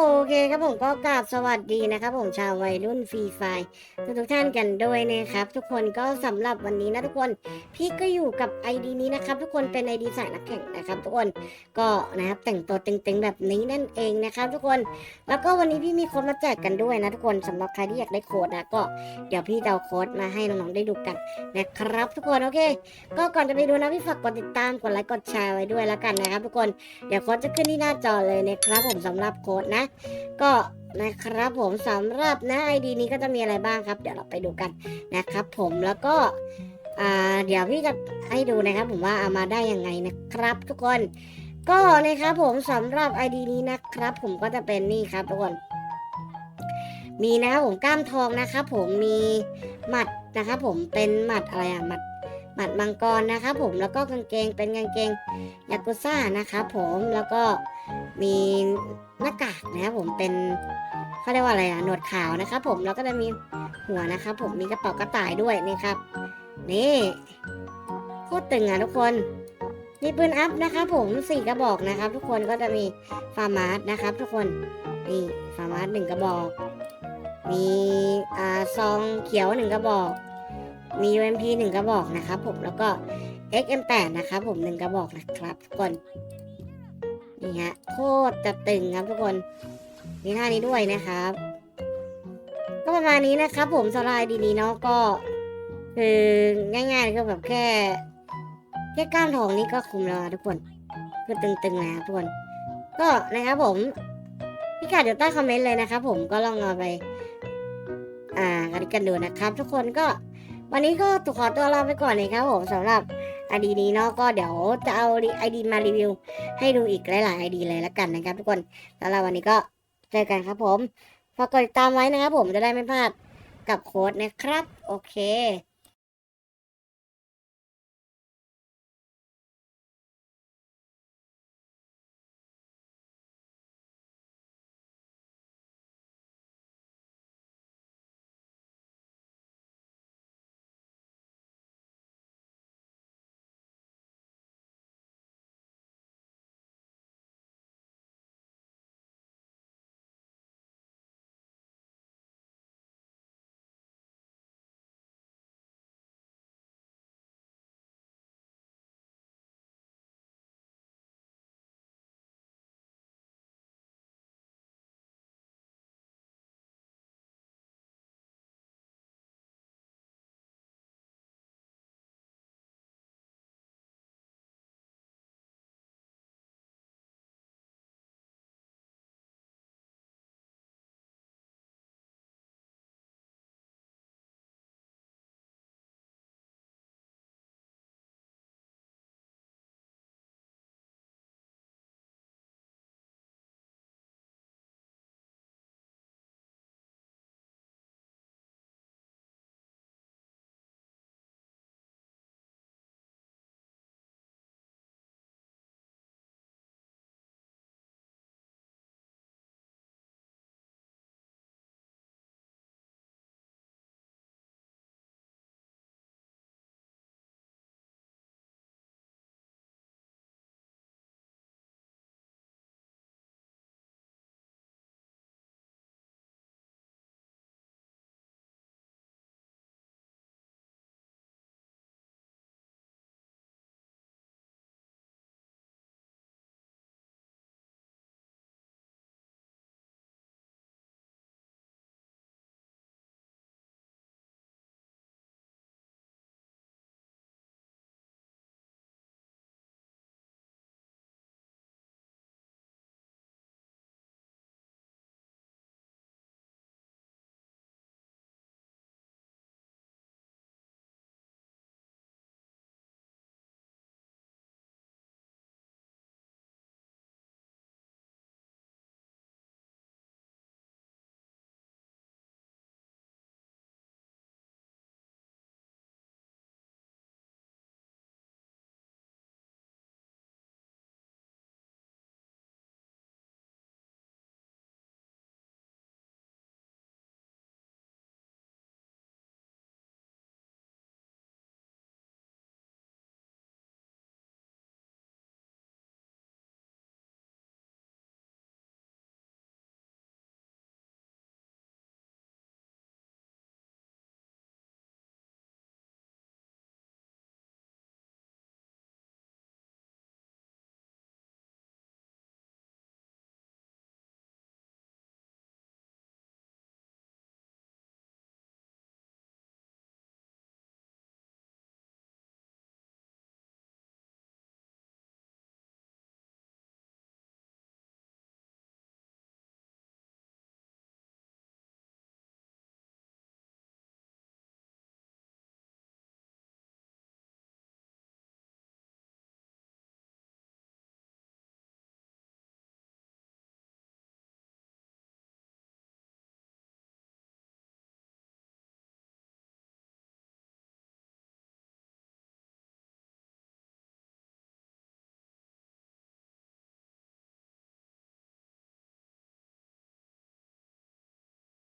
โอเคครับผมก็กราบสวัสดีนะครับผมชาววัยรุ่นฟรีไฟทุกทุกท่านกันด้วยนะครับ ทุกคนก็สำหรับวันนี้นะทุกคน พี่ก็อยู่กับ ID นี้นะครับ ทุกคนเป็น ID สายนักแข่งนะครับ ทุกคนก็นะครับแต่งตัวเต็งๆแบบนี้นั่นเองนะครับ ทุกคนแล้วก็วันนี้พี่มีโค้ดมาแจกกันด้วยนะทุกคนสำหรับใครที่อยากได้โค้ดนะก็เดี๋ยวพี่จะเอาโค้ดมาให้น้องๆได้ดูกันนะครับ ทุกคนโอเค ก็ก่อนจะไปดูนะพี่ฝากกดติดตามกดไลค์กดแชร์ไว้ด้วยแล้วกันนะครับ ทุกคนเดี๋ยวโค้ดจะขึ้นที่หน้าจอเลยนะครับผมสำหรับโค้ดนะก็นะครับผมสำหรับนะไอดีนี้ก็จะมีอะไรบ้างครับ เดี๋ยวเราไปดูกันนะครับ ผมแล้วก็เดี๋ยวพี่จะให้ดูนะครับ ผมว่าเอามาได้ยังไงนะครับ ทุกคนก็นะครับผมสำหรับไอดีนี้นะครับ ผมก็จะเป็นนี่ครับทุกคนมีนะครับผมกล้ามทองนะครับ ผมมีหมัดนะครับ ผมเป็นหมัดอะไรอะหมัด มัดมังกรนะครับผมแล้วก็กางเกงเป็นกางเกงยากุซ่านะครับผมแล้วก็มีหน้ากากนะครับผมเป็นเขาเรียกว่าอะไรอะหนวดขาวนะครับผมแล้วก็จะมีหัวนะครับผมมีกระเป๋ากระต่ายด้วยนี่ครับ นี่โคตรตึงอะทุกคนมีปืนอัพนะครับผมสี่กระบอกนะครับ ทุกคนก็จะมีฟาร์มาร์สนะครับ ทุกคนนี่ฟาร์มาร์สหนึ่งกระบอก มีอ่าซองเขียวหนึ่งกระบอก มี UMP หนึ่งกระบอกนะครับผมแล้วก็ XM8 นะครับผมหนึ่งกระบอกนะครับทุกคนนี่ฮะโคตรจะตึงครับทุกคนมีท่านี้ด้วยนะครับ ก็ประมาณนี้นะครับ ผมสไลด์ดีนี้เนาะก็คือง่ายๆก็แบบแค่แค่ก้านทองนี้ก็คุมแล้วทุกคนคือตึงๆนะครับทุกคนก็นะครับผมพี่กัดอยู่ใต้คอมเมนต์เลยนะครับผมก็ลองเอาไป อ่านกันดูนะครับ ทุกคนก็ วันนี้ก็ขอตัวลาไปก่อนเลยครับผมสำหรับไอดีนี้เนาะก็เดี๋ยวจะเอาไอดีมารีวิว ให้ดูอีกหลายๆไอดีเลยละกันนะครับทุกคนแล้วเราวันนี้ก็เจอกันครับผมฝากกดติดตามไว้นะครับผมจะได้ไม่พลาดกับโค้ดนะครับ โอเค